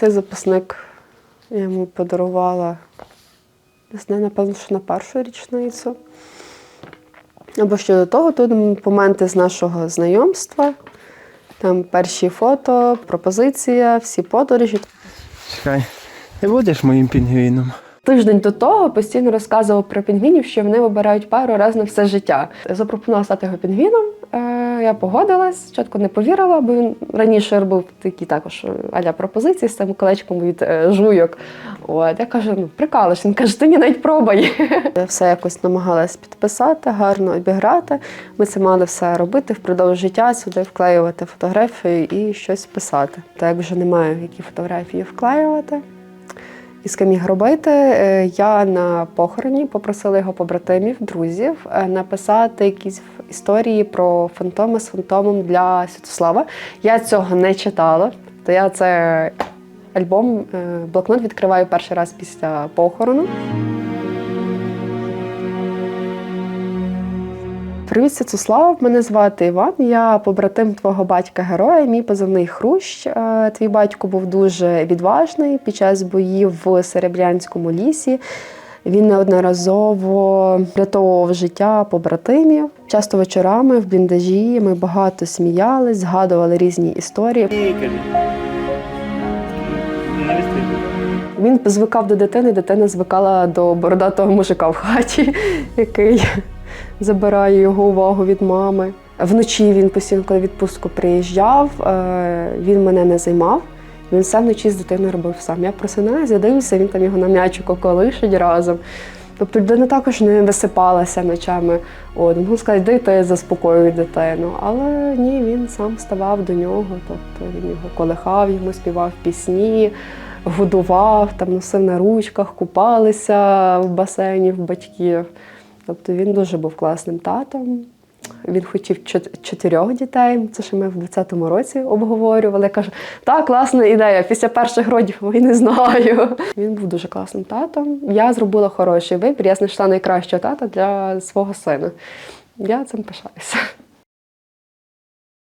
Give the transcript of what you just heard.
Цей записник я йому подарувала, не знаю, напевно, що на першу річницю. Або ще до того, тут моменти з нашого знайомства. Там перші фото, пропозиція, всі подорожі. Чекай, ти будеш моїм пінгвіном? Тиждень до того постійно розказував про пінгвінів, що вони вибирають пару раз на все життя. Запропонував стати його пінгвіном. Е, Я погодилась, спочатку не повірила, бо він раніше робив такі також е, аля пропозиції з цим колечком від е, жуйок. От я кажу, ну прикалиш. Він каже, ти ні навіть пробуй. Я все якось намагалась підписати, гарно обіграти. Ми це мали все робити впродовж життя, сюди вклеювати фотографії і щось писати. Так вже немає які фотографії вклеювати. І з ким міг робити. Е, Я на похороні попросила його побратимів, друзів е, написати якісь історії про фантоми з фантомом для Святослава. Я цього не читала. То я це альбом, е, блокнот відкриваю перший раз після похорону. Привіт, Святослав. Мене звати Іван. Я побратим твого батька героя. Мій позивний Хрущ. Е, Твій батько був дуже відважний під час боїв в Серебрянському лісі. Він неодноразово врятовував життя побратимів. Часто вечорами в бліндажі ми багато сміялись, згадували різні історії. Він звикав до дитини, дитина звикала до бородатого мужика в хаті, який забирає його увагу від мами. Вночі він постійно, коли відпустку приїжджав, е, він мене не займав. Він все вночі з дитиною робив сам. Я просинаюся, дивлюся, він там його на м'ячику колишить разом. Тобто людина також не висипалася ночами. От, можна сказати, йди ти заспокоюй дитину. Але ні, він сам ставав до нього. Тобто він його колихав, йому співав пісні, годував, там носив на ручках, купалися в басейні в батьків. Тобто він дуже був класним татом. Він хотів чот- чотирьох дітей. Це ще ми в 20-му році обговорювали. Я кажу, так, класна ідея. Після перших родів ой, не знаю. Він був дуже класним татом. Я зробила хороший вибір. Я знайшла найкращого тата для свого сина. Я цим пишаюся.